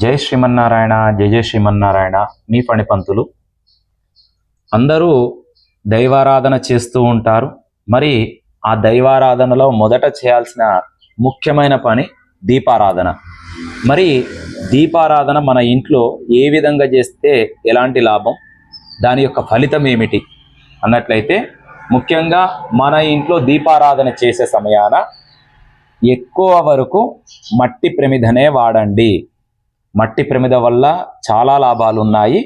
జై శ్రీమన్నారాయణ జయ జయ శ్రీమన్నారాయణ మీ పణిపంతులు అందరూ దైవారాధన చేస్తూ ఉంటారు. మరి ఆ దైవారాధనలో మొదట చేయాల్సిన ముఖ్యమైన పని దీపారాధన. మరి దీపారాధన మన ఇంట్లో ఏ విధంగా చేస్తే ఎలాంటి లాభం? దాని యొక్క ఫలితం ఏమిటి? అన్నట్లయితే ముఖ్యంగా మన ఇంట్లో దీపారాధన చేసే సమయాన ఎక్కువ వరకు మట్టి ప్రమిదనే వాడండి. మట్టి ప్రమిద వల్ల చాలా లాభాలు ఉన్నాయి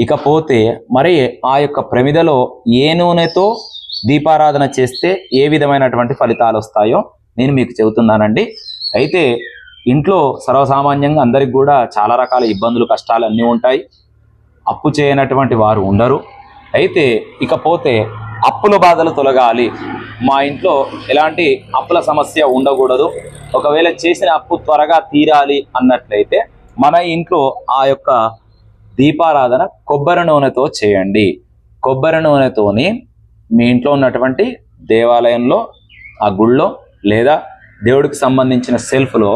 ఇకపోతే మరి ఆ యొక్క ప్రమిదలో ఏ నూనెతో దీపారాధన చేస్తే ఏ విధమైనటువంటి ఫలితాలు వస్తాయో నేను మీకు చెబుతున్నానండి. అయితే ఇంట్లో సర్వసామాన్యంగా అందరికి కూడా చాలా రకాల ఇబ్బందులు కష్టాలు అన్నీ ఉంటాయి. అప్పు చేయనటువంటి వారు ఉండరు. అయితే ఇకపోతే అప్పుల బాధలు తొలగాలి. మా ఇంట్లో ఎలాంటి అప్పుల సమస్య ఉండకూడదు. ఒకవేళ చేసిన అప్పు త్వరగా తీరాలి అన్నట్లయితే మన ఇంట్లో ఆ యొక్క దీపారాధన కొబ్బరి నూనెతో చేయండి. కొబ్బరి నూనెతోని మీ ఇంట్లో ఉన్నటువంటి దేవాలయంలో ఆ గుళ్ళో లేదా దేవుడికి సంబంధించిన సెల్ఫ్లో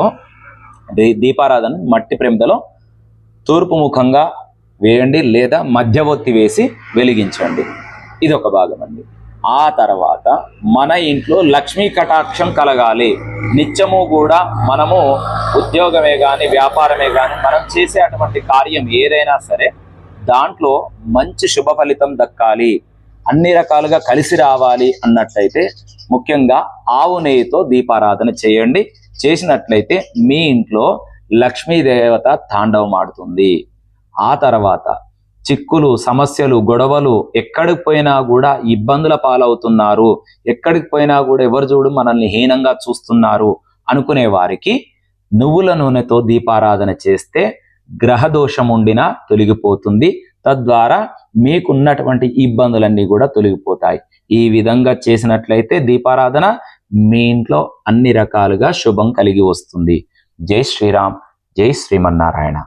దీ దీపారాధన మట్టి ప్రమిదలో తూర్పు ముఖంగా వేయండి లేదా మధ్యవర్తి వేసి వెలిగించండి. ఇది ఒక భాగం అండి. ఆ తర్వాత మన ఇంట్లో లక్ష్మీ కటాక్షం కలగాలి. నిత్యము కూడా మనము ఉద్యోగమే కానీ వ్యాపారమే కానీ మనం చేసే అటువంటి కార్యం ఏదైనా సరే దాంట్లో మంచి శుభ ఫలితం దక్కాలి. అన్ని రకాలుగా కలిసి రావాలి అన్నట్లయితే ముఖ్యంగా ఆవు నెయ్యితో దీపారాధన చేయండి. చేసినట్లయితే మీ ఇంట్లో లక్ష్మీదేవత తాండవం ఆడుతుంది. ఆ తర్వాత చిక్కులు సమస్యలు గొడవలు ఎక్కడికి పోయినా కూడా ఇబ్బందుల పాలవుతున్నారు. ఎక్కడికి పోయినా కూడా ఎవరు చూడు మనల్ని హీనంగా చూస్తున్నారు అనుకునే వారికి నువ్వుల నూనెతో దీపారాధన చేస్తే గ్రహ దోషం ఉండినా తొలగిపోతుంది. తద్వారా మీకున్నటువంటి ఇబ్బందులన్నీ కూడా తొలగిపోతాయి. ఈ విధంగా చేసినట్లయితే దీపారాధన మీ ఇంట్లో అన్ని రకాలుగా శుభం కలిగి వస్తుంది. జై శ్రీరామ్ జై శ్రీమన్నారాయణ.